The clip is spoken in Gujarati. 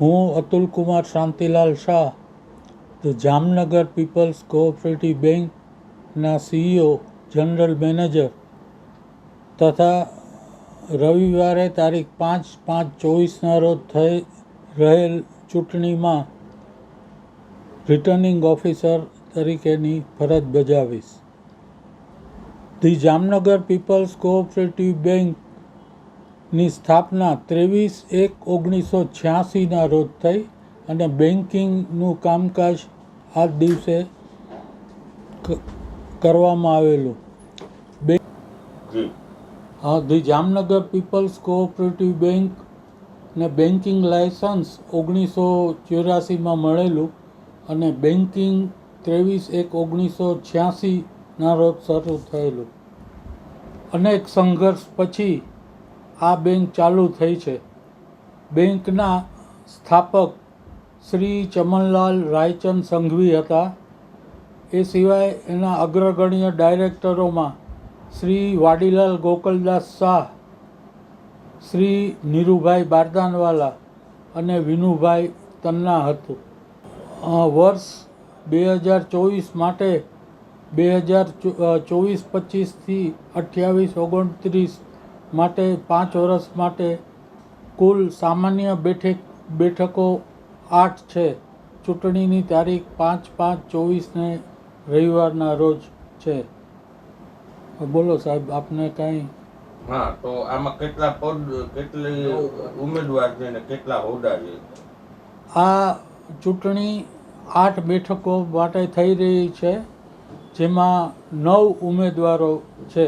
હું Atul Kumar Shantilal Shah, the Jamnagar people's cooperative બેંકના સીઈઓ, જનરલ મેનેજર તથા રવિવારે તારીખ પાંચ પાંચ ચોવીસના રોજ થઈ રહેલ ચૂંટણીમાં રિટર્નિંગ ઓફિસર તરીકેની ફરજ બજાવીશ. ધી જામનગર પીપલ્સ કોઓપરેટિવ બેંકની સ્થાપના ત્રેવીસ એક ઓગણીસો છ્યાસીના રોજ થઈ અને બેન્કિંગનું કામકાજ આ દિવસે કરવામાં આવેલું. બે હા the Jamnagar people's cooperative bank ને બેન્કિંગ લાયસન્સ ઓગણીસો ચોર્યાસીમાં મળેલું અને બેન્કિંગ ત્રેવીસ એક ઓગણીસો છ્યાસીના રોજ શરૂ થયેલું. અનેક સંઘર્ષ પછી આ બેંક ચાલુ થઈ છે. બેંકના સ્થાપક શ્રી ચમનલાલ રાયચંદ સંઘવી હતા. એ સિવાય એના અગ્રગણ્ય ડાયરેક્ટરોમાં શ્રી વાડીલાલ ગોકલદાસ શાહ, શ્રી નીરુભાઈ બારદાનવાલા અને વિનુભાઈ તન્ના હતું. વર્ષ બે હજાર ચોવીસ માટે બે હજાર ચોવીસ પચીસથી અઠ્યાવીસ ઓગણત્રીસ માટે પાંચ વર્ષ માટે કુલ સામાન્ય બેઠક બેઠકો આઠ છે. ચૂંટણીની તારીખ પાંચ પાંચ ચોવીસને રવિવારના રોજ છે. બોલો સાહેબ આપને કાંઈ? હા તો આમાં કેટલા પદ કેટલી ઉમેદવાર છે ને કેટલા હોદ્દા છે? આ ચૂંટણી આઠ બેઠકો માટે થઈ રહી છે જેમાં નવ ઉમેદવારો છે.